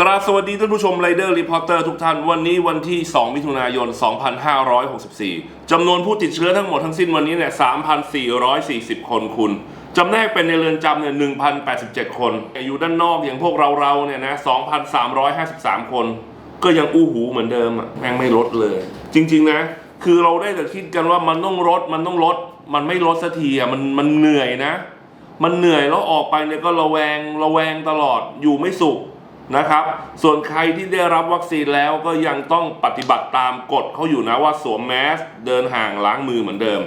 กราบสวัสดีท่านผู้ชมไรเดอร์รีพอร์เตอร์ทุกท่าน วันนี้วันที่ 2 มิถุนายน 2564 จำนวนผู้ติดเชื้อทั้งหมดทั้งสิ้นวันนี้เนี่ย 3,440 คนคุณ จำแนกเป็นในเรือนจำเนี่ย 1,087 คน อยู่ด้านนอกอย่างพวกเราเราเนี่ยนะ 2,353 คน ก็ยังอู้หูเหมือนเดิมอะแม่งไม่ลดเลย จริง ๆ นะ คือเราได้แต่คิดกันว่ามันต้องลดมันต้องลด มันไม่ลดสักทีอะมันมันเหนื่อยนะ มันเหนื่อยแล้วออกไปเนี่ยก็ระแวงระแวงตลอดอยู่ไม่สุข นะครับ ส่วนใครที่ได้รับวัคซีนแล้วก็ยังต้องปฏิบัติตามกฎเขาอยู่นะว่าสวมแมสเดินห่างล้างมือเหมือนเดิม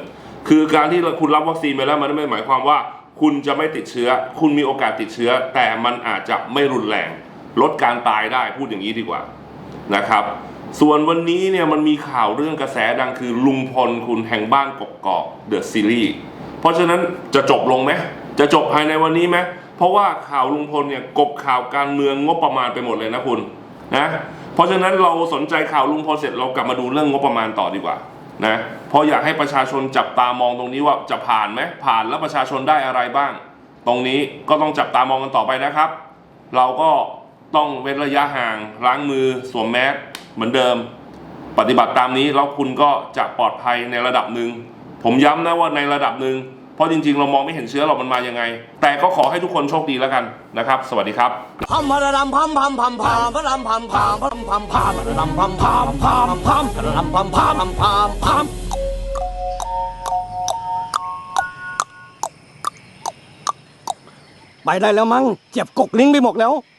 คือการที่คุณรับวัคซีนไปแล้วมันไม่หมายความว่า คุณจะไม่ติดเชื้อ คุณมีโอกาสติดเชื้อ แต่มันอาจจะไม่รุนแรง ลดการตายได้พูดอย่างนี้ดีกว่านะครับส่วนวันนี้เนี่ยมันมีข่าวเรื่องกระแสดังคือลุงพลคุณแห่งบ้านกกอกเดอะซีรีส์เพราะฉะนั้นจะจบลงไหมจะจบภายในวันนี้ไหม เพราะว่าข่าวลุงพลเนี่ยกบข่าวการเมืองงบประมาณไปหมดเลยนะคุณนะเพราะฉะนั้นเราสนใจข่าวลุงพลเสร็จเรากลับมาดูเรื่องงบประมาณต่อดีกว่านะเพราะอยากให้ประชาชนจับตามองตรงนี้ว่าจะผ่านไหมผ่านแล้วประชาชนได้อะไรบ้าง ตรงนี้ก็ต้องจับตามองกันต่อไปนะครับ เราก็ต้องเว้นระยะห่างล้างมือสวมแมสเหมือนเดิม ปฏิบัติตามนี้แล้วคุณก็จะปลอดภัยในระดับหนึ่งผมย้ำนะว่าในระดับหนึ่ง เพราะจริงๆ เรามองไม่เห็นเชื้อหรอกมันมายังไง แต่ก็ขอให้ทุกคนโชคดีแล้วกันนะครับ สวัสดีครับพัมพระดำพัมพัมพัมพัมพระดำพัมพัมพัมพัมพัมพะระดำพัมพัมพัมพัมพะระดำพัมพัมพัมพัมพัมไปได้แล้วมั้งเจ็บกกลิ้งไปหมดแล้ว